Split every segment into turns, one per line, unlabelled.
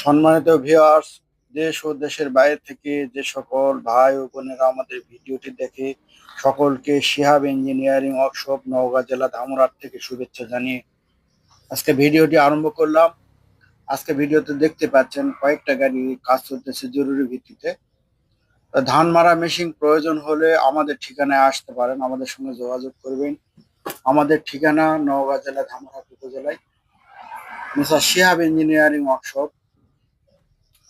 সম্মানিত ভিউয়ার্স দেশ ও দেশের বাইরে থেকে যে সকল ভাই ও বোনেরা আমাদের ভিডিওটি দেখে, সকলকে শিহাব ইঞ্জিনিয়ারিং ওয়ার্কশপ নওগাঁ জেলা ধামরাট থেকে শুভেচ্ছা জানিয়ে আজকে ভিডিওটি আরম্ভ করলাম। আজকে ভিডিওতে দেখতে পাচ্ছেন কয়েকটা গাড়ি কাজ চলতেছে জরুরি ভিত্তিতে। ধান মারা মেশিন প্রয়োজন হলে আমাদের ঠিকানায় আসতে পারেন, আমাদের সঙ্গে যোগাযোগ করবেন। আমাদের ঠিকানা নওগাঁ জেলা ধামরাট উপজেলায়। মিস্টার শিহাব ইঞ্জিনিয়ারিং ওয়ার্কশপ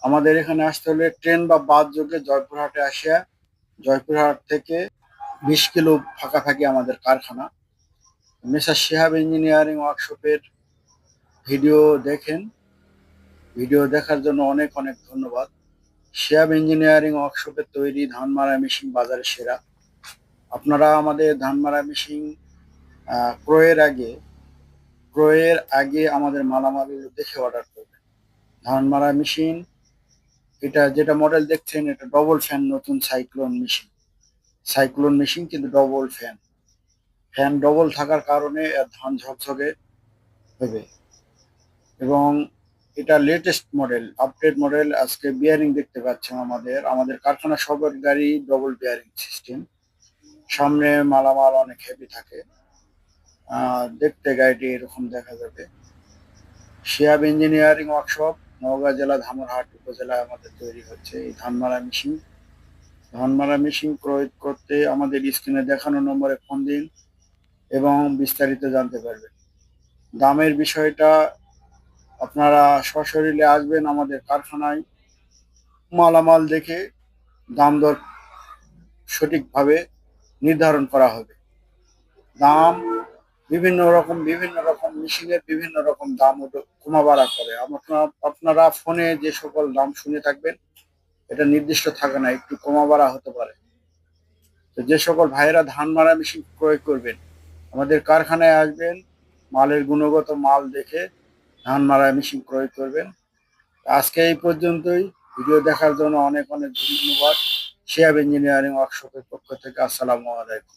আমাদের এখানে আসতে হলে ট্রেন বা বাস যোগে জয়পুরহাটে আসিয়া জয়পুরহাট থেকে বিশ কিলো ফাঁকাফাঁকি আমাদের কারখানা। মিস্টার শিহাব ইঞ্জিনিয়ারিং ওয়ার্কশপের ভিডিও দেখেন। ভিডিও দেখার জন্য অনেক অনেক ধন্যবাদ। শিহাব ইঞ্জিনিয়ারিং ওয়ার্কশপের তৈরি ধান মারা মেশিন বাজারে সেরা। আপনারা আমাদের ধান মারা মেশিন ক্রয়ের আগে ক্রয়ের আগে আমাদের মালামালগুলো দেখে অর্ডার করবেন। ধান মারা মেশিন এটা যেটা মডেল দেখছেন, এটা ডবল ফ্যান নতুন সাইক্লোন মেশিন সাইক্লোন মেশিন কিন্তু ডবল ফ্যান ফ্যান ডবল থাকার কারণে ধান ঝকঝকে হবে। এবং এটা লেটেস্ট মডেল আপডেট মডেল আজকে বিয়ারিং দেখতে পাচ্ছেন আমাদের। আমাদের কারখানা সবার গাড়ি ডবল বিয়ারিং সিস্টেম সামনে মালামাল অনেক হেভি থাকে। দেখতে গাড়িটি এরকম দেখা যাবে। শিয়াব ইঞ্জিনিয়ারিং ওয়ার্কশপ নওগাঁ জেলা ধামরহাট উপজেলায় আমাদের তৈরি হচ্ছে এই ধানমারা মেশিন। ধানমারা মেশিন ক্রয় করতে আমাদের স্ক্রিনে দেখানো নম্বরে ফোন দিন এবং বিস্তারিত জানতে পারবেন। দামের বিষয়টা আপনারা সশরীরে আসবেন আমাদের কারখানায়। মালামাল দেখে দাম দর সঠিকভাবে নির্ধারণ করা হবে। দাম বিভিন্ন রকম বিভিন্ন রকম মেশিনের বিভিন্ন রকম দাম কমা বাড়া করে। আপনারা আপনারা ফোনে যে সকল দাম শুনে থাকবেন, এটা নির্দিষ্ট থাকে না, একটু কমা বাড়া হতে পারে। তো যে সকল ভাইয়েরা ধান মারা মেশিন ক্রয় করবেন, আমাদের কারখানায় আসবেন, মালের গুণগত মাল দেখে ধান মারা মেশিন ক্রয় করবেন। আজকে এই পর্যন্তই। ভিডিও দেখার জন্য অনেক অনেক ধন্যবাদ। শিয়াব ইঞ্জিনিয়ারিং ওয়ার্কশপের পক্ষ থেকে আসসালামু আলাইকুম।